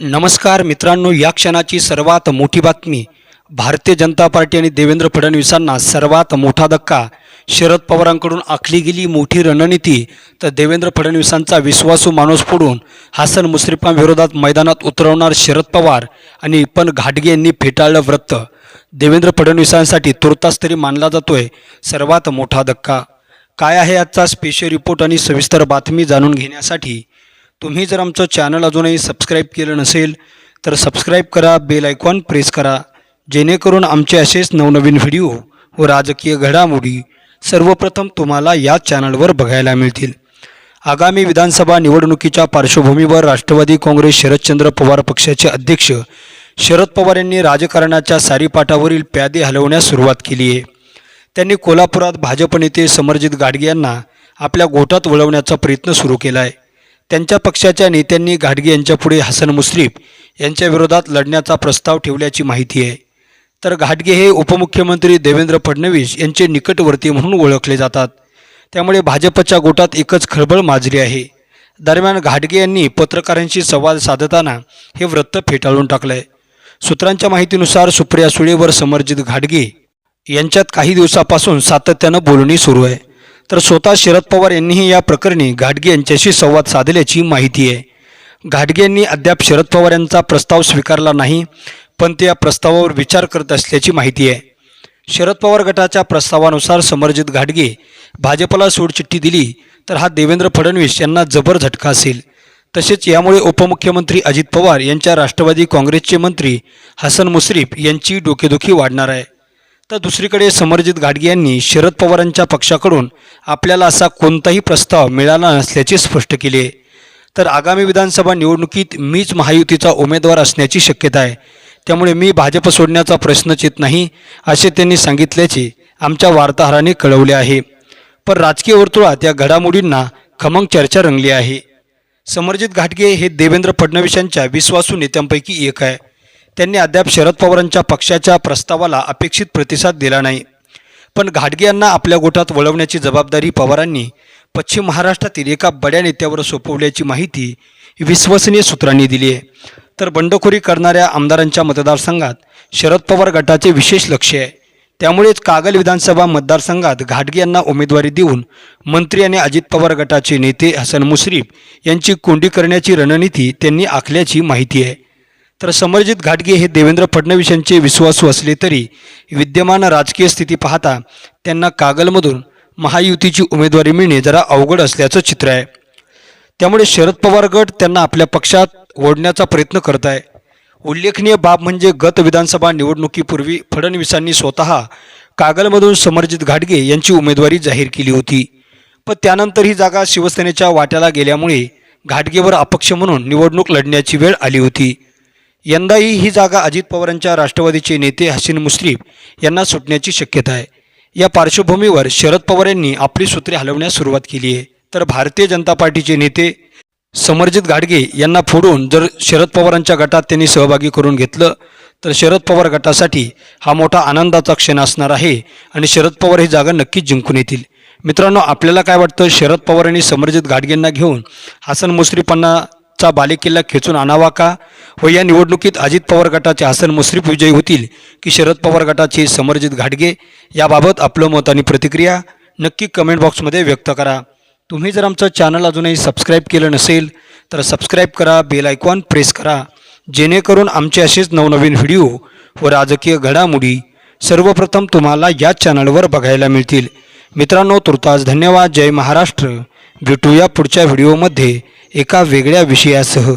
नमस्कार मित्रांनो या क्षणाची सर्वात मोठी बातमी. भारतीय जनता पार्टी आणि देवेंद्र फडणवीसांना सर्वात मोठा धक्का. शरद पवारांकडून आखली गेली मोठी रणनीती तर देवेंद्र फडणवीसांचा विश्वासू माणूस फोडून हसन मुश्रीफांविरोधात मैदानात उतरवणार शरद पवार आणि पण घाटगे यांनी फेटाळलं व्रत देवेंद्र फडणवीसांसाठी तुर्तास तरी मानला जातोय सर्वात मोठा धक्का. काय आहे आजचा स्पेशल रिपोर्ट आणि सविस्तर बातमी जाणून घेण्यासाठी तुम्ही जर आमचं चॅनल अजूनही सबस्क्राईब केलं नसेल तर सबस्क्राईब करा बेल आयकॉन प्रेस करा जेणेकरून आमचे असेच नवनवीन व्हिडिओ व राजकीय घडामोडी सर्वप्रथम तुम्हाला या चॅनलवर बघायला मिळतील. आगामी विधानसभा निवडणुकीच्या पार्श्वभूमीवर राष्ट्रवादी काँग्रेस शरदचंद्र पवार पक्षाचे अध्यक्ष शरद पवार यांनी राजकारणाच्या सारीपाठावरील प्यादे हलवण्यास सुरुवात केली आहे. त्यांनी कोल्हापुरात भाजप नेते समरजित गाडगे यांना आपल्या गोटात वळवण्याचा प्रयत्न सुरू केला आहे. त्यांच्या पक्षाच्या नेत्यांनी घाटगे यांच्यापुढे हसन मुश्रीफ यांच्या विरोधात लढण्याचा प्रस्ताव ठेवल्याची माहिती आहे. तर घाटगे हे उपमुख्यमंत्री देवेंद्र फडणवीस यांचे निकटवर्ती म्हणून ओळखले जातात. त्यामुळे भाजपच्या गोटात एकच खळबळ माजली आहे. दरम्यान घाटगे यांनी पत्रकारांशी संवाद साधताना हे वृत्त फेटाळून टाकलंय. सूत्रांच्या माहितीनुसार सुप्रिया सुळेवर समर्जित घाटगे यांच्यात काही दिवसापासून सातत्यानं बोलणी सुरू आहे. तर स्वतः शरद पवार यांनीही या प्रकरणी घाटगे यांच्याशी संवाद साधल्याची माहिती आहे. घाटगे यांनी अद्याप शरद पवार यांचा प्रस्ताव स्वीकारला नाही पण ते या प्रस्तावावर विचार करत असल्याची माहिती आहे. शरद पवार गटाच्या प्रस्तावानुसार समरजित घाटगे भाजपला सोडचिठ्ठी दिली तर हा देवेंद्र फडणवीस यांना जबर झटका असेल. तसेच यामुळे उपमुख्यमंत्री अजित पवार यांच्या राष्ट्रवादी काँग्रेसचे मंत्री हसन मुश्रीफ यांची डोकेदुखी वाढणार आहे. तर दुसरीकडे समरजित घाटगे यांनी शरद पवारांच्या पक्षाकडून आपल्याला असा कोणताही प्रस्ताव मिळाला नसल्याचे स्पष्ट केले. तर आगामी विधानसभा निवडणुकीत मीच महायुतीचा उमेदवार असण्याची शक्यता आहे. त्यामुळे मी भाजप सोडण्याचा प्रश्नच येत नाही असे त्यांनी सांगितल्याचे आमच्या वार्ताहराने कळवले आहे. पण राजकीय वर्तुळात या घडामोडींना खमंग चर्चा रंगली आहे. समरजित घाटगे हे देवेंद्र फडणवीस यांच्या विश्वासू नेत्यांपैकी एक आहे. त्यांनी अद्याप शरद पवारांच्या पक्षाच्या प्रस्तावाला अपेक्षित प्रतिसाद दिला नाही. पण घाटगे यांना आपल्या गोटात वळवण्याची जबाबदारी पवारांनी पश्चिम महाराष्ट्रातील एका बड्या नेत्यावर सोपवल्याची माहिती विश्वसनीय सूत्रांनी दिली आहे. तर बंडखोरी करणाऱ्या आमदारांच्या मतदारसंघात शरद पवार गटाचे विशेष लक्ष आहे. त्यामुळेच कागल विधानसभा मतदारसंघात घाटगे यांना उमेदवारी देऊन मंत्री आणि अजित पवार गटाचे नेते हसन मुश्रीफ यांची कोंडी करण्याची रणनीती त्यांनी आखल्याची माहिती आहे. तर समरजित घाटगे हे देवेंद्र फडणवीस यांचे विश्वासू असले तरी विद्यमान राजकीय स्थिती पाहता त्यांना कागलमधून महायुतीची उमेदवारी मिळणे जरा अवघड असल्याचं चित्र आहे. त्यामुळे शरद पवार गट त्यांना आपल्या पक्षात ओढण्याचा प्रयत्न करत आहे. उल्लेखनीय बाब म्हणजे गत विधानसभा निवडणुकीपूर्वी फडणवीसांनी स्वतः कागलमधून समरजित घाटगे यांची उमेदवारी जाहीर केली होती. पण त्यानंतर ही जागा शिवसेनेच्या वाट्याला गेल्यामुळे घाटगेवर अपक्ष म्हणून निवडणूक लढण्याची वेळ आली होती. यंदाही ही जागा अजित पवारांच्या राष्ट्रवादीचे नेते हसीन मुश्रीफ यांना सुटण्याची शक्यता आहे. या पार्श्वभूमीवर शरद पवार यांनी आपली सूत्रे हलवण्यास सुरुवात केली आहे. तर भारतीय जनता पार्टीचे नेते समरजित घाडगे यांना फोडून जर शरद पवारांच्या गटात त्यांनी सहभागी करून घेतलं तर शरद पवार गटासाठी हा मोठा आनंदाचा क्षण असणार आहे आणि शरद पवार ही जागा नक्कीच जिंकून येतील. मित्रांनो आपल्याला काय वाटतं? शरद पवार यांनी समरजित घाडगेंना घेऊन हसन मुश्रीफांनाचा बालेकिल्ला खेचून आणावा का? व या निवडणुकीत अजित पवार गटाचे हसन मुश्रीफ विजयी होतील की शरद पवार गटाचे समरजित घाटगे? याबाबत आपलं मत आणि प्रतिक्रिया नक्की कमेंट बॉक्समध्ये व्यक्त करा. तुम्ही जर आमचं चॅनल अजूनही सबस्क्राईब केलं नसेल तर सबस्क्राईब करा बेल आयकॉन प्रेस करा. जेणेकरून आमचे असेच नवनवीन व्हिडिओ व राजकीय घडामोडी सर्वप्रथम तुम्हाला या चॅनलवर बघायला मिळतील. मित्रांनो तुर्तास धन्यवाद. जय महाराष्ट्र. भेटूया पुढच्या व्हिडिओमध्ये एका वेगळ्या विषयासह.